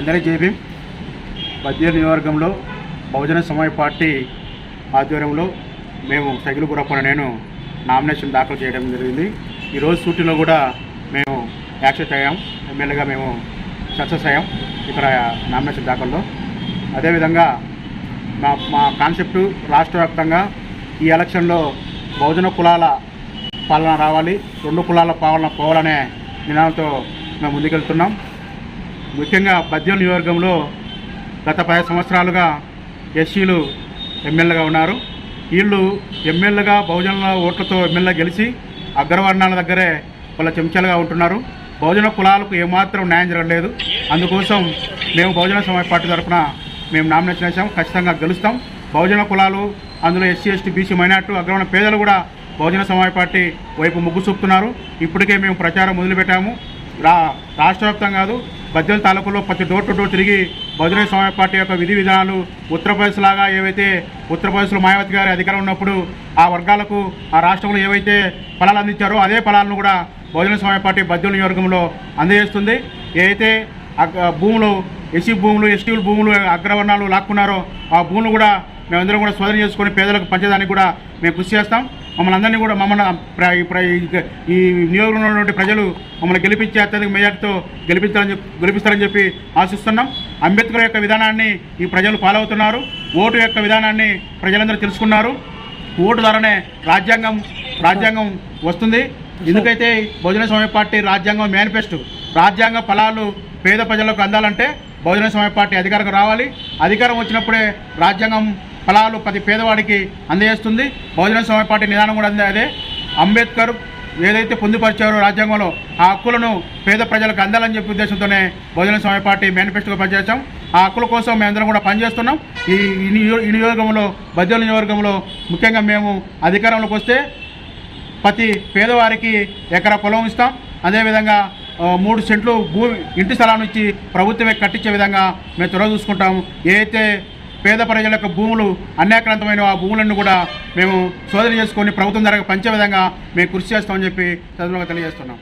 అందరికీ జేబీ. బద్వేలు నియోజకవర్గంలో బహుజన సమాజ్ పార్టీ ఆధ్వర్యంలో మేము సైకిల్ గురప్పన నేను నామినేషన్ దాఖలు చేయడం జరిగింది. ఈరోజు షూటింగ్లో కూడా మేము యాక్సెప్ట్ అయ్యాం. ఎమ్మెల్యేగా మేము సక్సెస్ అయ్యాం ఇక్కడ నామినేషన్ దాఖల్లో. అదేవిధంగా మా మా కాన్సెప్టు రాష్ట్ర వ్యాప్తంగా ఈ ఎలక్షన్లో బహుజన కులాల పాలన రావాలి రెండు కులాల పాలన పోవాలనే నినాదంతో మేము ముందుకెళ్తున్నాం. ముఖ్యంగా పద్యం నియోజకవర్గంలో గత పది సంవత్సరాలుగా ఎస్సీలు ఎమ్మెల్యేగా ఉన్నారు. వీళ్ళు ఎమ్మెల్యేగా బహుజనుల ఓట్లతో ఎమ్మెల్యే గెలిచి అగ్రవర్ణాల దగ్గరే వాళ్ళ చెంచాలుగా ఉంటున్నారు. బహుజన కులాలకు ఏమాత్రం న్యాయం జరగలేదు. అందుకోసం మేము బహుజన సమాజ పార్టీ తరఫున మేము నామినేషన్ వేసాం ఖచ్చితంగా గెలుస్తాం. బహుజన కులాలు అందులో ఎస్సీ ఎస్టీ బీసీ మైనార్టీ అగ్రవర్ణ పేదలు కూడా బహుజన సమాజ పార్టీ వైపు మొగ్గు చూపుతున్నారు. ఇప్పటికే మేము ప్రచారం మొదలుపెట్టాము. రా రాష్ట్ర వ్యాప్తం కాదు బద్దెల తాలూకులో ప్రతి డోర్ టు డోర్ తిరిగి బహుజన సమాజ్ పార్టీ యొక్క విధి విధానాలు ఉత్తరప్రదేశ్ లాగా ఏవైతే ఉత్తరప్రదేశ్లో మాయావతి గారి అధికారం ఉన్నప్పుడు ఆ వర్గాలకు ఆ రాష్ట్రంలో ఏవైతే ఫలాలు అందించారో అదే ఫలాలను కూడా బహుజన సమాజ్ పార్టీ బద్దెల నియోజకంలో అందజేస్తుంది. ఏదైతే అగ్- భూములు ఎస్సీ భూములు ఎస్టీల భూములు అగ్రవర్ణాలు లాక్కున్నారో ఆ భూములు కూడా మేమందరం కూడా శోధన చేసుకొని పేదలకు పంచడానికి కూడా మేము కృషి చేస్తాం. మమ్మల్ని అందరినీ కూడా మమ్మల్ని ఈ నియోజకవర్గంలో ఈ- ఉన్నటువంటి ప్రజలు మమ్మల్ని గెలిపించే అత్యధిక మెజార్టీతో గెలిపిస్తారని గెలిపిస్తారని చెప్పి ఆశిస్తున్నాం. అంబేద్కర్ యొక్క విధానాన్ని ఈ ప్రజలు ఫాలో అవుతున్నారు ఓటు యొక్క విధానాన్ని ప్రజలందరూ తెలుసుకున్నారు. ఓటు ద్వారానే రాజ్యాంగం రాజ్యాంగం వస్తుంది. ఎందుకైతే బహుజన సమాజ్ పార్టీ రాజ్యాంగం మేనిఫెస్టో రాజ్యాంగ ఫలాలు పేద ప్రజలకు అందాలంటే బహుజన సమాజ్ పార్టీ అధికారం రావాలి. అధికారం వచ్చినప్పుడే రాజ్యాంగం ఫలాలు ప్రతి పేదవాడికి అందజేస్తుంది. బహుజన సమాజ్ పార్టీ నిదానం కూడా అందే అదే. అంబేద్కర్ ఏదైతే పొందుపరిచారో రాజ్యాంగంలో ఆ హక్కులను పేద ప్రజలకు అందాలని చెప్పే ఉద్దేశంతోనే బహుజన సమాజ్ పార్టీ మేనిఫెస్టోగా పనిచేస్తాం ఆ హక్కుల కోసం మేమందరం కూడా పనిచేస్తున్నాం. ఈ ఈ నియోజకంలో బద్దెల నియోజకవర్గంలో ముఖ్యంగా మేము అధికారంలోకి వస్తే ప్రతి పేదవారికి ఎకరా పొలం ఇస్తాం. అదేవిధంగా మూడు సెంట్లు భూమి ఇంటి స్థలాన్ని ఇచ్చి ప్రభుత్వమే కట్టించే విధంగా మేము చొరవ చూసుకుంటాం. ఏదైతే పేద ప్రజల యొక్క భూములు అన్యాక్రాంతమైన ఆ భూములను కూడా మేము శోధన చేసుకొని ప్రభుత్వం ద్వారా పంచే విధంగా మేము కృషి చేస్తామని చెప్పి చదువుగా తెలియజేస్తున్నాం.